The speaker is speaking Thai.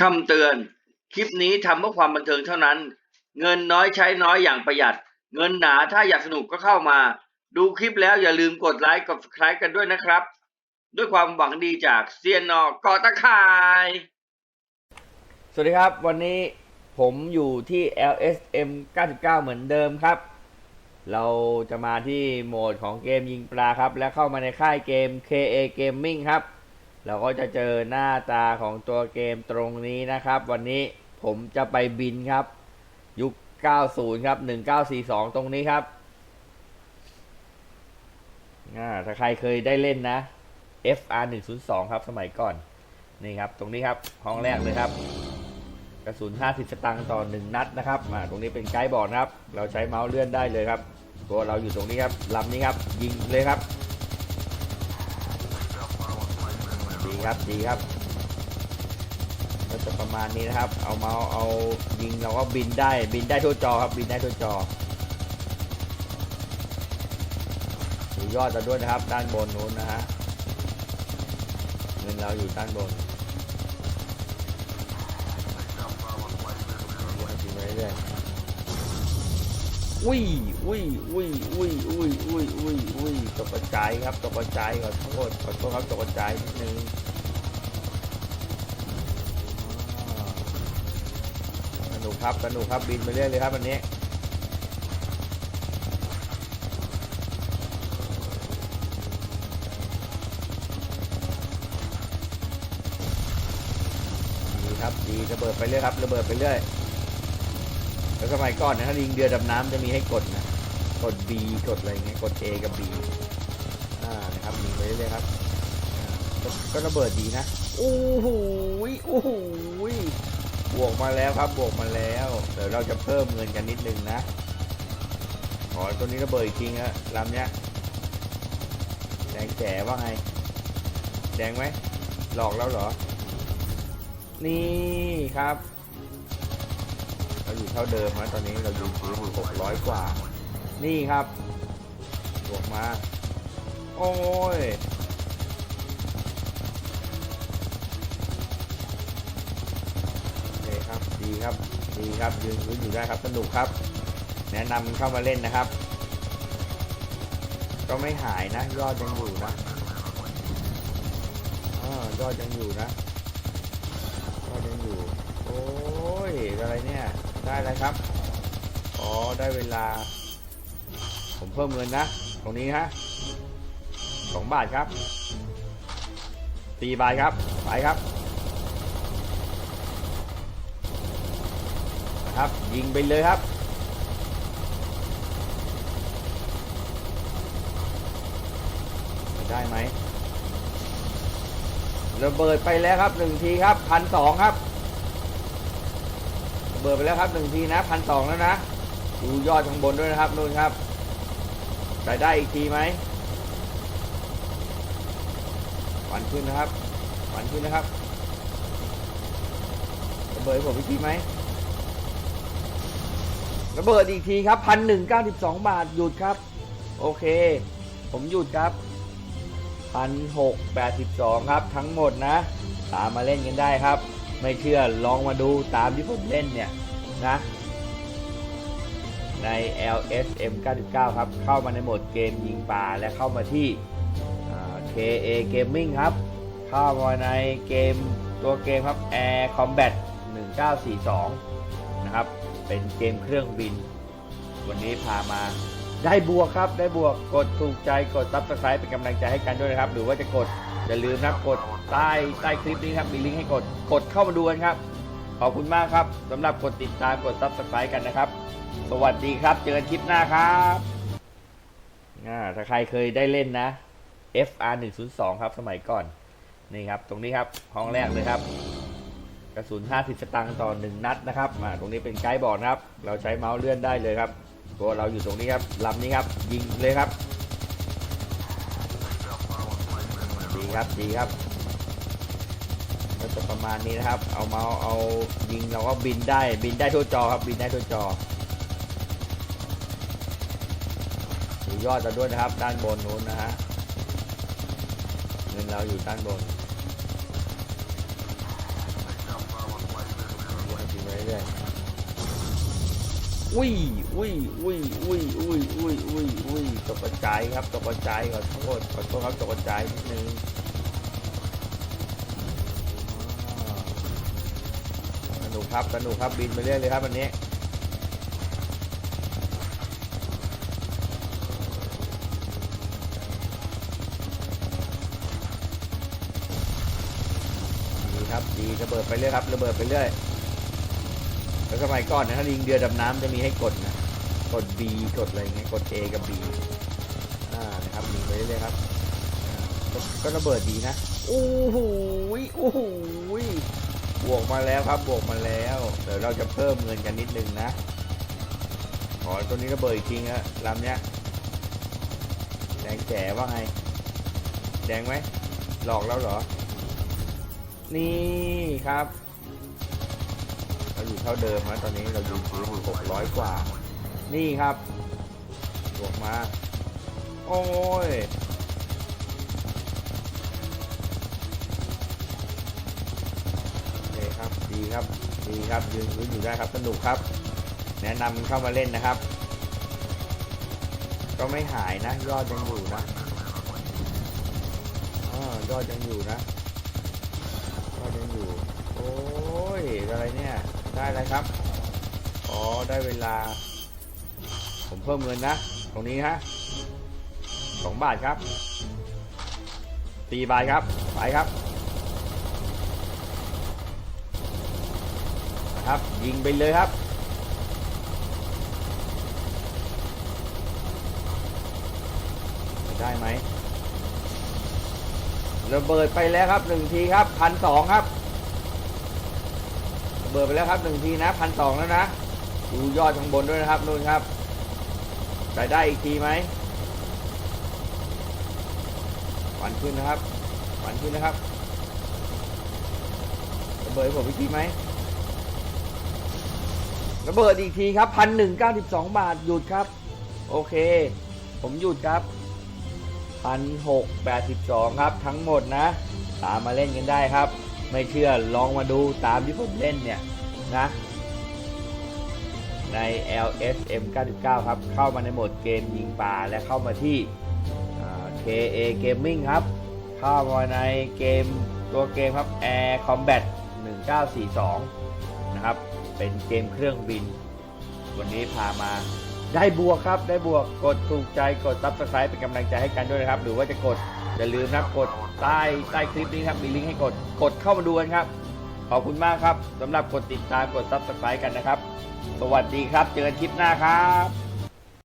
คำเตือน คลิปนี้ทำเพื่อความบันเทิงเท่านั้น เงินน้อยใช้น้อยอย่างประหยัด เงินหนาถ้าอยากสนุกก็เข้ามา ดูคลิปแล้วอย่าลืมกดไลค์กด subscribe กันด้วยนะครับ ด้วยความหวังดีจากเซียนนอกอตะข่าย สวัสดีครับ วันนี้ผมอยู่ที่ LSM 99 เหมือนเดิมครับ เราจะมาที่โหมดของเกมยิงปลาครับ และเข้ามาในค่ายเกม KA Gaming ครับ เราก็จะเจอหน้าตาของตัวเกมตรงนี้นะครับ วันนี้ผมจะไปบินครับ ยุค 90 ครับ 1942 ตรงนี้ครับถ้าใครเคยได้เล่นนะ FR 102ครับ สมัยก่อน นี่ครับ ตรงนี้ครับ ห้องแรกเลยครับ กระสุน 50 สตางค์ต่อ 1 นัดนะครับมาตรงนี้เป็นไกด์บอร์ดครับ เราใช้เมาส์เลื่อนได้เลยครับ ตัวเราอยู่ตรงนี้ครับลำนี้ครับ ยิงเลยครับ ดีครับดีครับก็จะประมาณนี้นะครับ เอาเมาส์เอายิงเราก็บินได้บินได้ทั่วจอครับบินได้ทั่วจอดูยอดเราด้วยนะครับ ด้านบนนู้นนะฮะเงินเราอยู่ด้านบน อุ้ยอุ้ยอุ้ยอุ้ยอุ้ยอุ้ยอุ้ยอุ้ยตกกระจายครับตกกระจายขอโทษขอโทษครับตกกระจายนิดนึงสนุกครับสนุกครับบินไปเรื่อยเลยครับวันนี้ดีครับดีระเบิดไปเรื่อยครับระเบิดไปเรื่อย แล้วสมัยก่อนนะถ้ายิงเรือดำน้ำจะมีให้กดนะ กด B กดอะไรเงี้ย กด A กับ B อ่า นะครับยิงไปเรื่อยๆครับอ่าก็ก็ระเบิดดีนะ โอ้โหโอ้โหบวกมาแล้วครับ บวกมาแล้ว เดี๋ยวเราจะเพิ่มเงินกันนิดนึงนะขอตัวนี้ระเบิดอีกทีนะลำเนี้ย แดงแจ๋ว่าไง แดงไหม หลอกแล้วเหรอ นี่ครับเรา อยู่เท่าเดิมนะตอนนี้เราอยู่ที่หกร้อยกว่า นี่ครับบวกมา โอ้ยโอเคครับ ดีครับ ดีครับ ยืนพื้นอยู่ได้ครับ สนุกครับ แนะนำเข้ามาเล่นนะครับ ก็ไม่หายนะ ยอดยังอยู่นะอยอดยังอยู่นะก็ยังอยู่ โอ้ย อะไรเนี่ย ได้อะไรครับ อ๋อ ได้เวลา ผมเพิ่มเงินนะ ตรงนี้ฮะสองบาทครับสี่บาทครับ ไปครับครับ ยิงไปเลยครับได้ไหมระเบิดไปแล้วครับหนึ่งทีครับพันสองครับ บิดไปแล้วครับหนึ่งทีนะพันสองแล้วนะ ดูยอดข้างบนด้วยนะครับนู่นครับได้ได้อีกทีไหมฝันขึ้นนะครับฝันขึ้นนะครับระเบิดผมอีกทีไหมระเบิดอีกทีครับพันหนึ่งเก้าสิบสองบาทหยุดครับ โอเค ผมหยุดครับพันหกแปดสิบสองครับทั้งหมดนะ ตามมาเล่นกันได้ครับ ไม่เชื่อลองมาดูตามที่ผมเล่นเนี่ยนะ ใน LSM 99 ครับ เข้ามาในโหมดเกมยิงปลาและเข้ามาที่ KA Gaming ครับ เข้ามาในเกมตัวเกมครับ Air Combat 1942 นะครับ เป็นเกมเครื่องบิน วันนี้พามาได้บวกครับ ได้บวกกดถูกใจกด subscribe เป็นกำลังใจให้กันด้วยนะครับ หรือว่าจะกดอย่าลืมนะกด ใต้ใต้คลิปนี้ครับมีลิงก์ให้กดกดเข้ามาดูกันครับ ขอบคุณมากครับสำหรับกดติดตามกด subscribe กันนะครับ สวัสดีครับ เจอกันคลิปหน้าครับอ่าถ้าใครเคยได้เล่นนะ FR 102ครับสมัยก่อน นี่ครับ ตรงนี้ครับห้องแรกเลยครับ กระสุน 50 สตางค์ต่อ 1 นัดนะครับมาตรงนี้เป็นไกด์บอร์ดครับ เราใช้เมาส์เลื่อนได้เลยครับ ตัวเราอยู่ตรงนี้ครับลำนี้ครับ ยิงเลยครับดีครับดีครับ็จะประมาณนี้นะครับ เอาเมาส์เอายิงเราก็บินได้บินได้ทั่วจอครับบินได้ทั่วจอดูยอดจะด้วยนะครับ ด้านบนนู้นนะฮะเงินเราอยู่ด้านบนยิงไเรื่อยอุ้ยอุ้ยอุ้ยอุ้ยอุ้ยอุ้ยอุ้ยอุ้ยตกกระจาครับตกใจขอโทษขอโทษครับตกกระจายนิดนึง กครับสนุกครับบินไปเรื่อยเลยครับวันนี้ดีครับดีระเบิดไปเรื่อยครับระเบิดไปเรื่อยแล้วสมัยก่อนนะถ้าลิงเดือดำน้ำจะมีให้กดนะกด B กดอะไรเงี้ยกด A กับ B อ่านะครับยิงไปเรื่อยครับก็ก็ระเบิดดีนะโอ้โหโอ้โห บวกมาแล้วครับบวกมาแล้ว เดี๋ยวเราจะเพิ่มเงินกันนิดนึงนะขอตัวนี้ระเบิดอีกทีนะลำเนี้ยแดงแจ๋ว่าไง แดงไหมหลอกแล้วเหรอ นี่ครับ เราอยู่เท่าเดิมนะตอนนี้เราอยู่พื้นอยู่หกร้อยกว่า นี่ครับบวกมา โอ้ย โอเคครับ ดีครับดีครับยืนพื้นอยู่ได้ครับสนุกครับ แนะนำเข้ามาเล่นนะครับ ก็ไม่หายนะ ยอดยังอยู่นะอยอดยังอยู่นะก็ยังอยู่ โอ้ยอะไรเนี่ยได้อะไรครับอ๋อได้เวลา ผมเพิ่มเงินนะ ตรงนี้ฮะสองบาทครับสี่บาทครับไปครับ ครับ ยิงไปเลยครับ ได้ไหมระเบิดไปแล้วครับหนึ่งทีครับพันสองครับระเบิดไปแล้วครับหนึ่งทีนะพันสองแล้วนะดูยอดข้างบนด้วยนะครับนู่นครับได้ได้อีกทีไหมฝันขึ้นนะครับฝันขึ้นนะครับระเบิดผมอีกทีไหม ระเบิดอีกทีครับพันหนึ่งเก้าสิบสองบาทหยุดครับ โอเค ผมหยุดครับพันหกแปดสิบสองครับทั้งหมดนะ ตามมาเล่นกันได้ครับ ไม่เชื่อลองมาดูตามที่ผมเล่นเนี่ยนะ ใน LSM 99 ครับ เข้ามาในโหมดเกมยิงปลาและเข้ามาที่ KA Gaming ครับ เข้ามาในเกมตัวเกมครับ Air Combat 1942 นะครับ เป็นเกมเครื่องบิน วันนี้พามาได้บวกครับ ได้บวกกดถูกใจกดซับสไครป์เป็นกำลังใจให้กันด้วยนะครับ หรือว่าจะกดอย่าลืมนะกดใต้ใต้คลิปนี้ครับมีลิงก์ให้กดกดเข้ามาดูกันครับ ขอบคุณมากครับสำหรับกดติดตามกดซับสไครป์กันนะครับ สวัสดีครับ เจอกันคลิปหน้าครับ